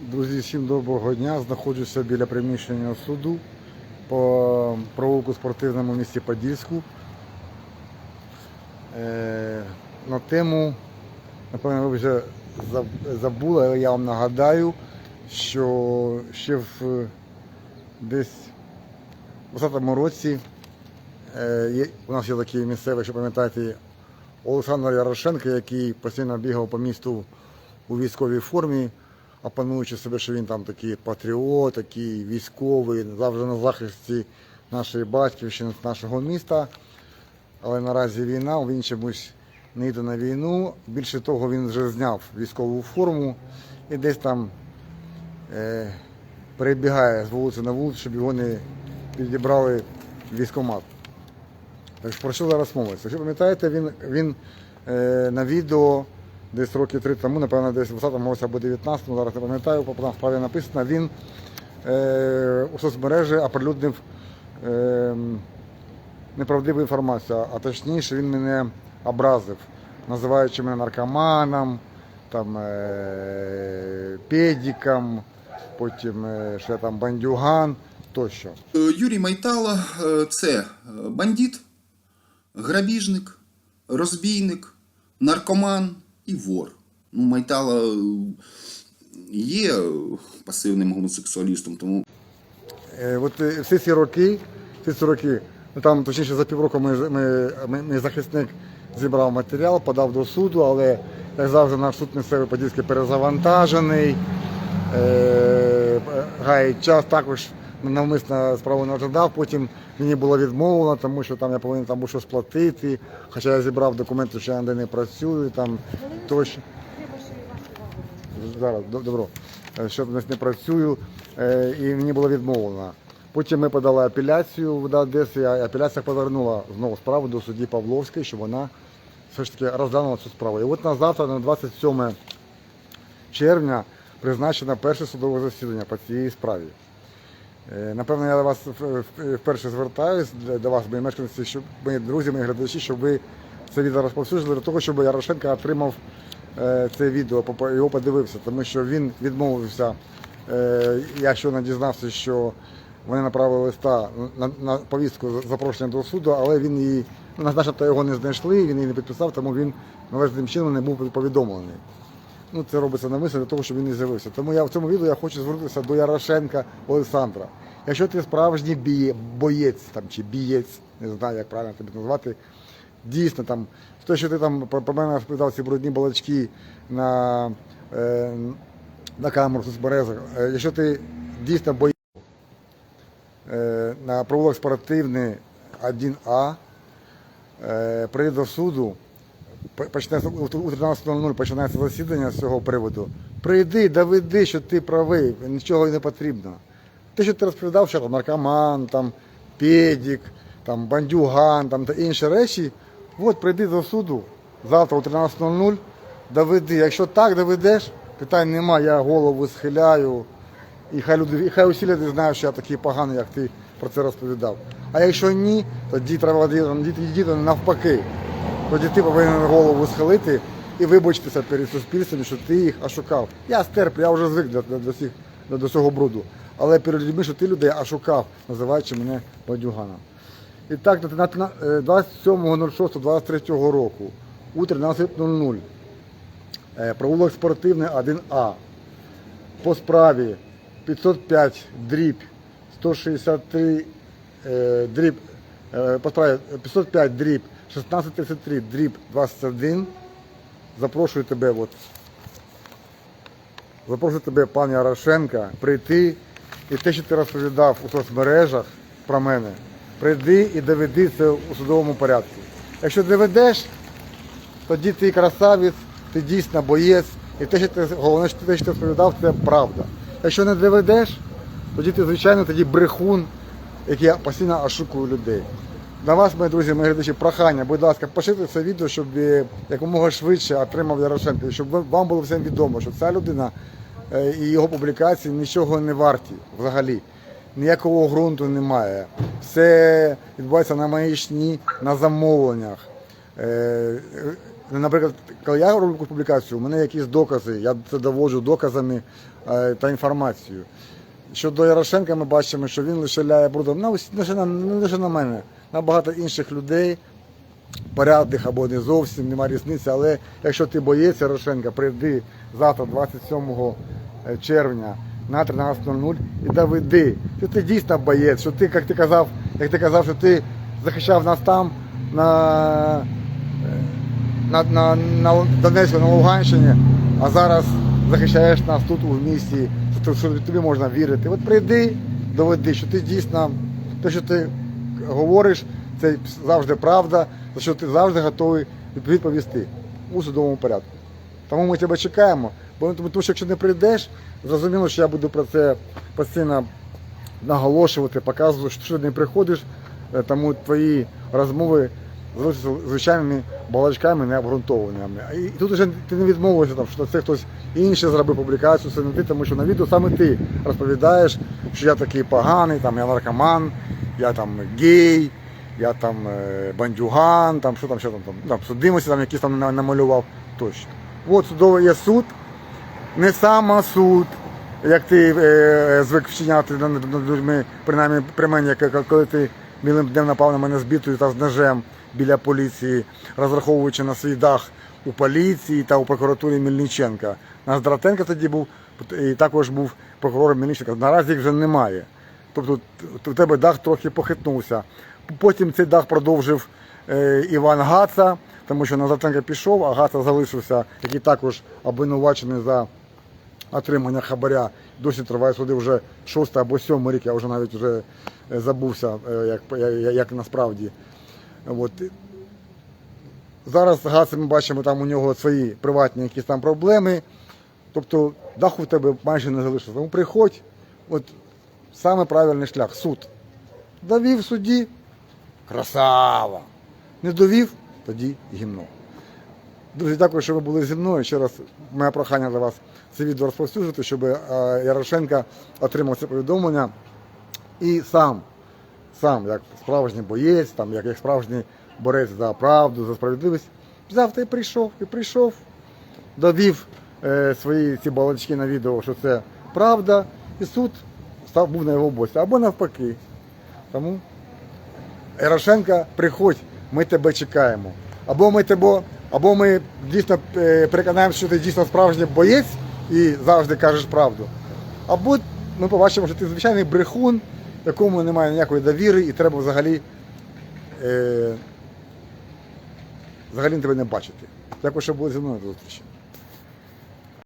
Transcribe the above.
Друзі, всім доброго дня. Знаходжуся біля приміщення суду по провулку спортивному в місті Подільську. Е, на тему, напевно, ви вже заб- забули, але я вам нагадаю, що ще в десь у 20-му році е, у нас є такий місцевий, що пам'ятаєте, Олександр Ярошенко, який постійно бігав по місту у військовій формі, опануючи себе, що він там такий патріот, такий військовий, завжди на захисті нашої батьківщини, нашого міста. Але наразі війна, він чомусь не йде на війну. Більше того, він вже зняв військову форму і десь там е, перебігає з вулиці на вулицю, щоб його не підібрали в військкомат. Так про що зараз мова? Якщо пам'ятаєте, він, він е, на відео десь роки три тому, напевно, десь в 20-му році або 19-му, зараз не пам'ятаю, по там справі написано, він е, у соцмережі оприлюднив е, неправдиву інформацію, а точніше він мене образив, називаючи мене наркоманом, там, е, педиком, потім е, що там бандюган тощо. Е, Юрій Майтала е, це е, бандит, грабіжник, розбійник, наркоман і вор. Ну, Майтала е, є пасивним гомосексуалістом, тому Е, От е, всі ці роки, всі ці роки, ну там точніше за півроку ми, ми, ми, мій захисник зібрав матеріал, подав до суду, але як завжди наш суд місцевий подільський перезавантажений, е, гають час, також навмисно справу не ожидав, потім мені було відмовлено, тому що там я повинен там був щось платити, хоча я зібрав документи, що я ніде не працюю, там тощо. Зараз, добро. Е, Що не працюю, е, і мені було відмовлено. Потім ми подали апеляцію до Одеси, а апеляція повернула знову справу до судді Павловської, щоб вона все ж таки розглянула цю справу. І от на завтра, на 27 червня, призначено перше судове засідання по цій справі. Е, Напевно, я до вас вперше звертаюсь до вас, мої мешканці, щоб мої друзі, мої глядачі, щоб ви це відео розповсюджували для того, щоб Ярошенко отримав е, це відео, його подивився, тому що він відмовився. Е, Я щойно дізнався, що вони направили листа на, на повістку запрошення до суду, але він її, ну, начебто його не знайшли, він її не підписав, тому він належним чином не був повідомлений. Ну, це робиться навмисно для того, щоб він не з'явився. Тому я в цьому відео я хочу звернутися до Ярошенка Олександра. Якщо ти справжній біє, боєць там, чи бієць, не знаю, як правильно тобі назвати, дійсно там, те, що ти там про, мене розповідав ці брудні балачки на, е, на камеру соцмережах, е, якщо ти дійсно боєць е, на провулок спортивний 1А, е, прийде до суду, почнеться у 13.00 починається засідання з цього приводу. Прийди, доведи, що ти правий, нічого не потрібно. Те, що ти розповідав, що там наркоман, там педик, там бандюган, там та інші речі, от прийди до суду завтра о 13.00, доведи. Якщо так доведеш, питань нема, я голову схиляю. І хай люди, і хай усі люди знають, що я такий поганий, як ти про це розповідав. А якщо ні, тоді треба діти, навпаки. Тоді ти повинен голову схилити і вибачитися перед суспільством, що ти їх ошукав. Я стерплю, я вже звик до, до, всіх, до, цього бруду. Але перед людьми, що ти людей ошукав, називаючи мене бандюганом. І так, на- на- на- е, 27.06.23 року у 13.00 е, провулок спортивний 1А по справі 505 дріб 163 е, дріб по справі 505 дріб 1633 дріб 21. Запрошую тебе, от, запрошую тебе, пан Ярошенка, прийти і те, що ти розповідав у соцмережах про мене, прийди і доведи це у судовому порядку. Якщо доведеш, тоді ти красавець, ти дійсно боєць, і те, що ти головне, те, що ти розповідав, це правда. Якщо не доведеш, тоді ти, звичайно, тоді брехун, який постійно ошукує людей. На вас, мої друзі, мої глядачі, прохання, будь ласка, поширте це відео, щоб е, якомога швидше отримав Ярошенко, щоб вам було всім відомо, що ця людина е, і його публікації нічого не варті взагалі. Ніякого ґрунту немає. Все відбувається на маячні, на замовленнях. Е, наприклад, коли я роблю публікацію, у мене якісь докази, я це доводжу доказами та інформацією. Щодо Ярошенка, ми бачимо, що він лише ляє брудом не лише на, не лише на мене, на багато інших людей, порядних або не зовсім, немає різниці. Але якщо ти боєць Ярошенка, прийди завтра, 27 червня на 13.00 і доведи, що ти дійсно боєць, що ти, як ти казав, як ти казав, що ти захищав нас там на, на, на, на Донецьку, на Луганщині, а зараз захищаєш нас тут у місті, що, тобі можна вірити. От прийди, доведи, що ти дійсно те, що ти говориш, це завжди правда, за що ти завжди готовий відповісти у судовому порядку. Тому ми тебе чекаємо, бо тому, тому що якщо не прийдеш, зрозуміло, що я буду про це постійно наголошувати, показувати, що ти не приходиш, е, тому твої розмови звичайними балачками необґрунтованими. І тут вже ти не відмовишся, там, що це хтось інший зробив публікацію, це не ти, тому що на відео саме ти розповідаєш, що я такий поганий, там, я наркоман, я там гей, я там е, бандюган, там, що там, що там, там, там судимості, там якісь там намалював тощо. От судовий є суд, не сама суд, як ти е, звик вчиняти над людьми, принаймні при як- коли ти білим днем напав на мене з бітою та з ножем біля поліції, розраховуючи на свій дах у поліції та у прокуратурі Мельниченка. Наш Дратенко тоді був, і також був прокурором Мельниченка. Наразі їх вже немає. Тобто у тебе дах трохи похитнувся. Потім цей дах продовжив е, Іван Гаца, тому що Назарченко пішов, а Гаца залишився, який також обвинувачений за отримання хабаря. Досі триває суди вже шостий або сьомий рік, я вже навіть вже забувся, е, як, як, насправді. От. Зараз Гаца ми бачимо, там у нього свої приватні якісь там проблеми. Тобто даху в тебе майже не залишилося. Тому приходь, от саме правильний шлях суд. Довів в суді, красава. Не довів, тоді гімно. Друзі, дякую, що ви були зі мною. Ще раз моє прохання для вас це відео розповсюджувати, щоб е, Ярошенка отримав це повідомлення і сам, сам, як справжній боєць, там, як, як справжній борець за правду, за справедливість, взяв та й прийшов, і прийшов, довів е, свої ці балачки на відео, що це правда, і суд став був на його боці, або навпаки. Тому Ярошенка, приходь, ми тебе чекаємо. Або ми тебе, або ми дійсно е, переконаємося, що ти дійсно справжній боєць і завжди кажеш правду. Або ми побачимо, що ти звичайний брехун, якому немає ніякої довіри, і треба взагалі, е, взагалі тебе не бачити. Дякую, що були зі мною зустрічі.